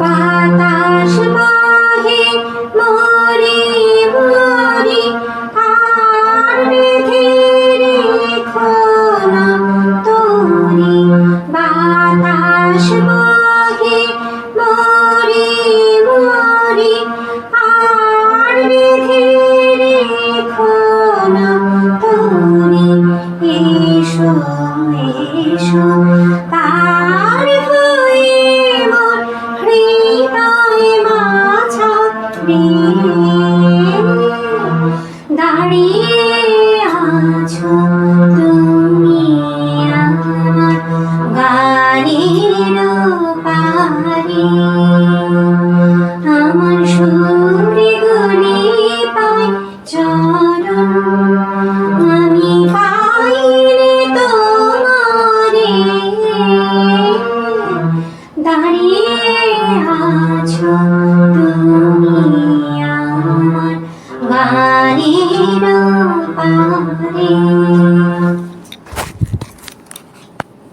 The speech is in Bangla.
বাতাস বাহে মরে মরে আর বেঁধে রেখো না তোরে। দাঁড়িয়ে আছো তুমি আমার গানের পারে আমার সুরে গলে পাই চরণ গানের পারে